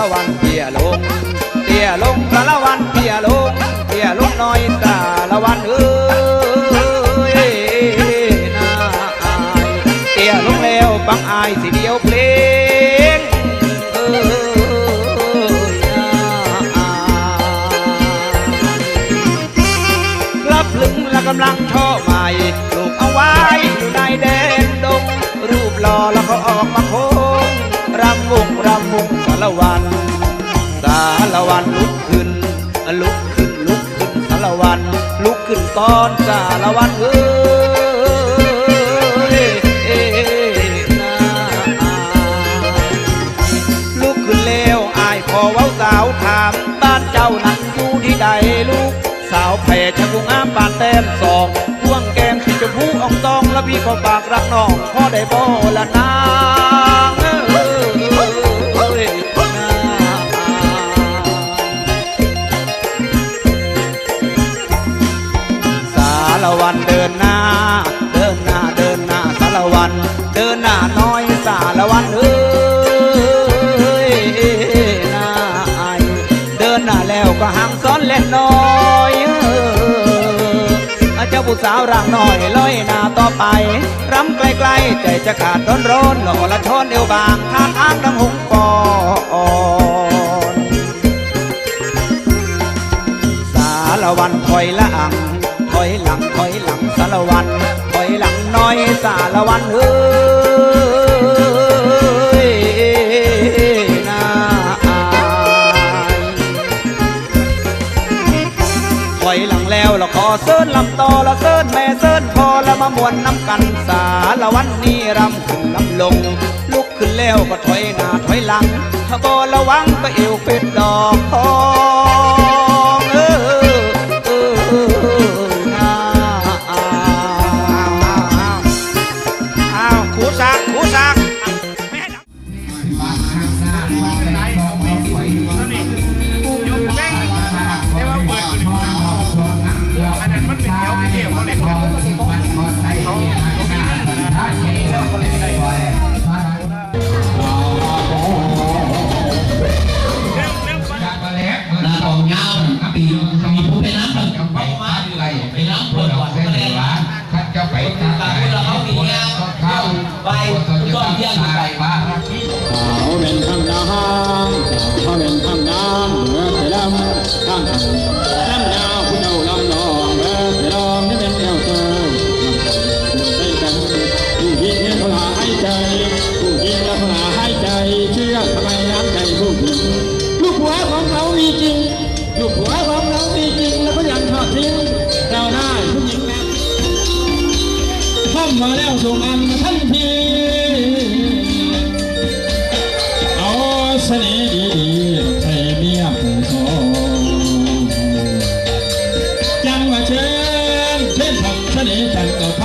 ารวันเตี้ยลง เตี้ยลงสารวันเตี้ยลง เตี้ยลงน้อยสารวันเอ้ยน่าอายเตี้ยลงแล้วบังอายสิเดียวเพลงเอ้ยน่าอายรับลึงและกำลังช่อใหม่ปลูกเอาไว้อยู่ในแดนดงรูปหล่อแล้วก็ออกมาโค รำวงรำวงสารวัน สารวันลุกขึ้น ลุกขึ้นลุกขึ้นสารวัน ลุกขึ้นก่อนสารวันเอ้ยเอ้ยน่าลุกขึ้นแล้วอายขอเว้าสาวถามบ้านเจ้านั้นอยู่ที่ใดลูก สาวแผ่ชะกุงอ้ามปานแต้มสองพ่วงแก้มสีชมพูอ่องตอง แล้วพี่ก็ฝากรักน้องพ่อได้บ่ละนาารวันเดินหน้า เดินหน้าเดินหน้าสารวันเดินหน้าน้อยสารวันเอ้ยนาอายเดินหน้าแล้วก็ห่างซ้อนเล่นน้อยเจ้าผู้สาวร่างน้อยลอยหน้าต่อไปรำไกลๆใจจะขาดร้อนร้อนหล่อละช้อนเอวบางทานอ้างดังหงปอนสารวันถอยหลัง หลังถอยหลังสารวันถอยหลังน้อยสารวันเอ้ยนาอายถอยหลังแล้วเราขอเสิร์นลำต่อละเสิร์นแม่เสิร์นพอแล้วมามวนน้ำกันสารวันนี้รำขึ้นลำลง ลุกขึ้นแล้วก็ถอยหน้าถอยหลัง ถ้าบ่ระวังก็เอวเป็ดดอกทอ มาแล้วส่งอันทันทีเอาเสน่ห์ดีๆให้เมียผู้ทองจังว่าเชิญเช่นทำเสน่ห์จันทร์กับไพ